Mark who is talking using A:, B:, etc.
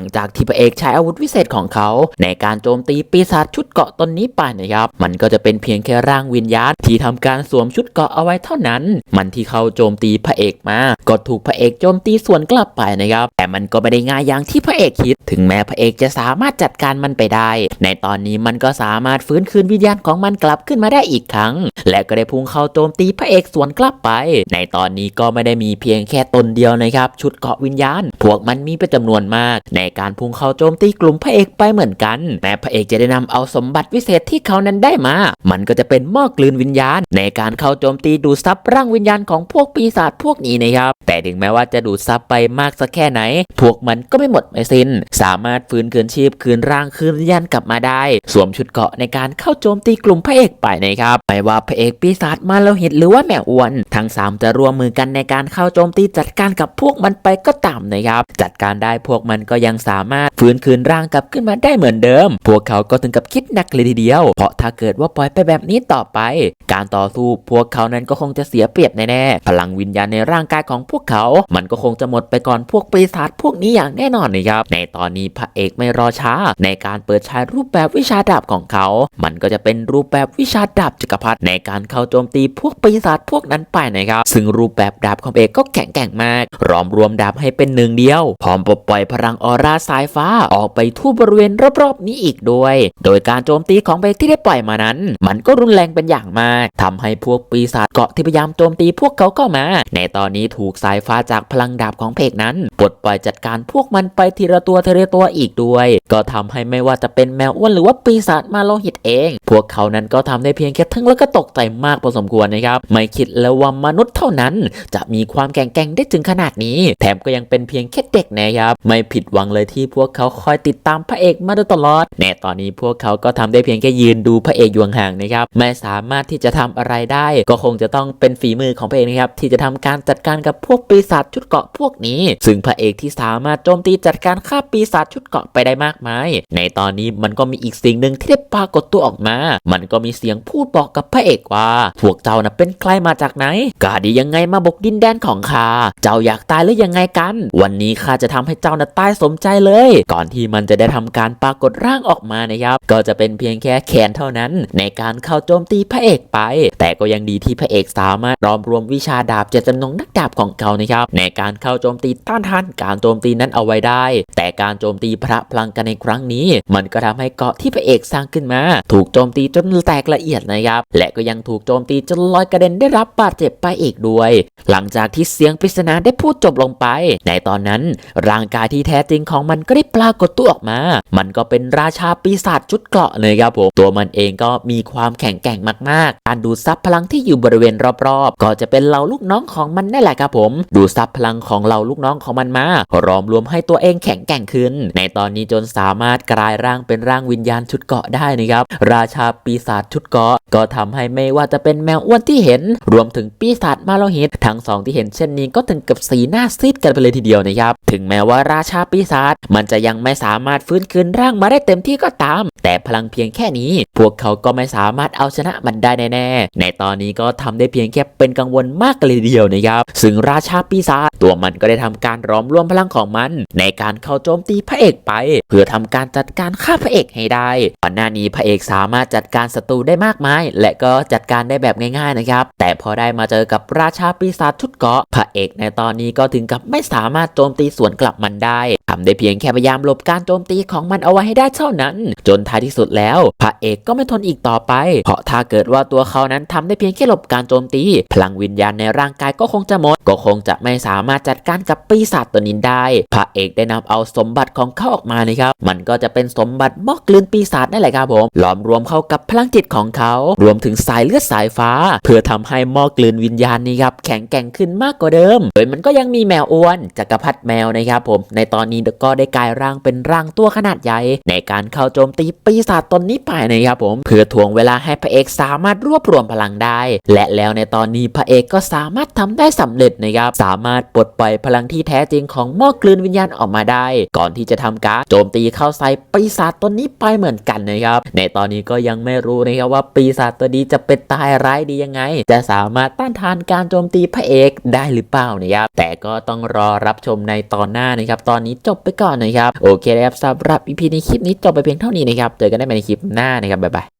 A: ลังจากที่พระเอกใช้อาวุธวิเศษของเขา ในการโจมตีปีศาจชุดเกาะตนนี้ไปนะครับ มันก็จะเป็นเพียงแค่ร่างวิญญาณที่ทำการสวมชุดเกาะเอาไว้เท่านั้น มันที่เขาโจมตีพระเอกมา ก็ถูกพระเอกโจมตีสวนกลับไปนะครับ แต่มันก็ไม่ได้ง่ายอย่างที่พระเอกคิด ถึงแม้พระเอกจะสามารถจัดการมันไปได้ ในตอนนี้มันก็สามารถฟื้นคืนวิญญาณของมันกลับขึ้นมาได้อีกครั้ง และก็ได้พุ่งเข้าโจมตีพระเอกสวนกลับไป ในตอนนี้ก็ไม่ได้มีเพียงแค่ตนเดียวนะครับ ชุดเกาะวิญญาณ พวกมันมีเป็นจำนวนมาก ในการพุ่งเข้าโจมตีกลุ่มพระเอกไปเหมือนกันแม้พระเอกจะได้นำเอาสมบัติวิเศษที่เขานั้นได้มา มันก็จะเป็นหม้อกลืนวิญญาณ ในการเข้าโจมตีดูดซับร่างวิญญาณของพวกปีศาจพวกนี้นะครับ แต่ถึงแม้ว่าจะดูดซับไปมากสักแค่ไหน พวกมันก็ไม่หมดไม่สิ้น สามารถฟื้นคืนชีพคืนร่างคืนวิญญาณกลับมาได้ สวมชุดเกราะในการเข้าโจมตีกลุ่มพระเอกไปนะครับไม่ว่าพระเอกปีศาจมาโลหิตหรือว่าแมวอ้วน ทั้งสามจะร่วมมือกันในการเข้าโจมตีจัดการกับพวกมันไปก็ตามนะครับจัดการได้พวกมันก็ยังสามารถฟื้นคืนร่างกลับขึ้นมาได้เหมือนเดิม พวกเขาก็ถึงกับคิดหนักเลยทีเดียว เพราะถ้าเกิดว่าปล่อยไปแบบนี้ต่อไป การต่อสู้พวกเขานั้นก็คงจะเสียเปรียบแน่ๆพลังวิญญาณในร่างกายของพวกเขา มันก็คงจะหมดไปก่อนพวกปีศาจพวกนี้อย่างแน่นอนนะครับ ในตอนนี้พระเอกไม่รอช้า ในการเปิดใช้รูปแบบวิชาดาบของเขา มันก็จะเป็นรูปแบบวิชาดาบจักรพรรดิในการเข้าโจมตีพวกปีศาจพวกนั้นไปนะครับ ซึ่งรูปแบบดาบของเอกก็แข็งแกร่งมาก รอมรวมดาบให้เป็นหนึ่งเดียว พร้อมปลดปล่อยพลังออร่าสายฟ้าออกไปทั่วบริเวณรอบๆนี้อีกด้วย โดยการโจมตีของเอกที่ได้ปล่อยมานั้น มันก็รุนแรงเป็นอย่างมากทำให้พวกปีศาจเกาะที่พยายามโจมตีพวกเขาก็มา ในตอนนี้ถูกสายฟ้าจากพลังดาบของเพกนั้นปลดปล่อยจัดการพวกมันไปทีละตัวทีละตัวอีกด้วย ก็ทำให้ไม่ว่าจะเป็นแมวอ้วนหรือว่าปีศาจมาโลหิตเอง พวกเขานั้นก็ทำได้เพียงแค่ทึ่งแล้วก็ตกใจมากพอสมควรนะครับ ไม่คิดแล้วว่ามนุษย์เท่านั้น จะมีความแก่งแกร่งได้ถึงขนาดนี้ แถมก็ยังเป็นเพียงแค่เด็กนะครับ ไม่ผิดหวังเลยที่พวกเขาคอยติดตามพระเอกมาโดยตลอดแน่ตอนนี้พวกเขาก็ทำได้เพียงแค่ยืนดูพระเอกอยู่ห่างๆนะครับ ไม่สามารถที่จะทำอะไรได้ ก็คงจะต้องเป็นฝีมือของพระเอกนะครับที่จะทำการจัดการกับพวกปีศาจชุดเกาะพวกนี้ ซึ่งพระเอกที่สามารถโจมตีจัดการฆ่าปีศาจชุดเกาะไปได้มากมาย ในตอนนี้มันก็มีอีกสิ่งหนึ่งที่ได้ปรากฏตัวออกมา มันก็มีเสียงพูดบอกกับพระเอกว่า พวกเจ้าน่ะเป็นใครมาจากไหน กาดียังไงมาบกดินแดนของข้า เจ้าอยากตายหรือยังไงกัน วันนี้ข้าจะทำให้เจ้าน่ะตายสมใจเลย ก่อนที่มันจะได้ทำการปรากฏร่างออกมานะครับ ก็จะเป็นเพียงแค่แขนเท่านั้น ในการเข้าโจมตีพระเอกไป แต่ก็ยังดีที่พระเอกสามารถรอมรวมวิชาดาบเจตจำนงนักดาบของเขานะครับในการเข้าโจมตีต้านทานการโจมตีนั้นเอาไว้ได้ แต่การโจมตีพระพลังกันในครั้งนี้ มันก็ทำให้เกาะที่พระเอกสร้างขึ้นมา ถูกโจมตีจนแตกละเอียดนะครับ และก็ยังถูกโจมตีจนลอยกระเด็นได้รับบาดเจ็บไปอีกด้วย หลังจากที่เสียงปริศนาได้พูดจบลงไป ในตอนนั้นร่างกายที่แท้จริงของมันก็ได้ปรากฏตัวออกมา มันก็เป็นราชาปีศาจชุดเกราะเลยครับผมตัวมันเองก็มีความแข็งแกร่งมากๆ การดูดซับพลังที่อยู่บริเวณรอบๆ ก็จะเป็นเหล่าลูกน้องของมันนั่นแหละครับผมดูซับพลังของเหล่าลูกน้องของมันมารอมรวมให้ตัวเองแข็งแกร่งขึ้น ในตอนนี้จนสามารถกลายร่างเป็นร่างวิญญาณชุดเกาะได้นะครับ ราชาปีศาจชุดเกาะ ก็ทำให้ไม่ว่าจะเป็นแมวอ้วนที่เห็น รวมถึงปีศาจมาโลหิตทั้งสองที่เห็นเช่นนี้ก็ถึงกับสีหน้าซีดกันไปเลยทีเดียวนะครับ ถึงแม้ว่าราชาปีศาจมันจะยังไม่สามารถฟื้นคืนร่างมาได้เต็มที่ก็ตาม แต่พลังเพียงแค่นี้ พวกเขาก็ไม่สามารถเอาชนะมันได้แน่ๆในตอนนี้ก็ทำได้เพียงแค่เป็นกังวลมากเลยทีเดียวนะครับซึ่งราชาปีศาจตัวมันก็ได้ทำการร้อมรวมพลังของมัน ในการเข้าโจมตีพระเอกไป เพื่อทำการจัดการฆ่าพระเอกให้ได้ก่อนหน้านี้พระเอกสามารถจัดการศัตรูได้มากมาย และก็จัดการได้แบบง่ายๆนะครับ แต่พอได้มาเจอกับราชาปีศาจชุดเกาะพระเอกในตอนนี้ก็ถึงกับไม่สามารถโจมตีสวนกลับมันได้ ทำได้เพียงแค่พยายามหลบการโจมตีของมันเอาไว้ให้ได้เท่านั้น จนท้ายที่สุดแล้วพระเอกก็ไม่ทนอีกต่อไป เพราะถ้าเกิดว่าตัวเขานั้นทำได้เพียงแค่หลบการโจมตี พลังวิญญาณในร่างกายก็คงจะหมด ก็คงจะไม่สามารถจัดการกับปีศาจตัวนี้ได้ พระเอกได้นำเอาสมบัติของเขาออกมานะครับ มันก็จะเป็นสมบัติมอกกลืนปีศาจนั่นแหละครับผมหลอมรวมเข้ากับพลังจิตของเขา รวมถึงสายเลือดสายฟ้า เพื่อทำให้มอกกลืนวิญญาณนี้ครับแข็งแกร่งขึ้นมากกว่าเดิม โดยมันก็ยังมีแมวอ้วนจักรพรรดิแมวนะครับผมในตอนนี้ก็ได้กลายร่างเป็นร่างตัวขนาดใหญ่ ในการเข้าโจมตีปีศาจตนนี้ไปนะครับผม เพื่อทวงเวลาให้พระเอกสามารถรวบรวมพลังได้ และแล้วในตอนนี้พระเอกก็สามารถทำได้สำเร็จนะครับ สามารถปลดปล่อยพลังที่แท้จริงของมอกลืนวิญญาณออกมาได้ ก่อนที่จะทำการโจมตีเข้าใส่ปีศาจตนนี้ไปเหมือนกันนะครับ ในตอนนี้ก็ยังไม่รู้นะครับว่าปีศาจตัวนี้จะเป็นตายร้ายดียังไง จะสามารถต้านทานการโจมตีพระเอกได้หรือเปล่านะครับ ก็ต้องรอรับชมในตอนหน้านะครับ ตอนนี้จบไปก่อนนะครับ โอเคนะครับสำหรับ EP ในคลิปนี้จบไปเพียงเท่านี้นะครับ เจอกันได้ใหม่ในคลิปหน้านะครับ บ๊ายบาย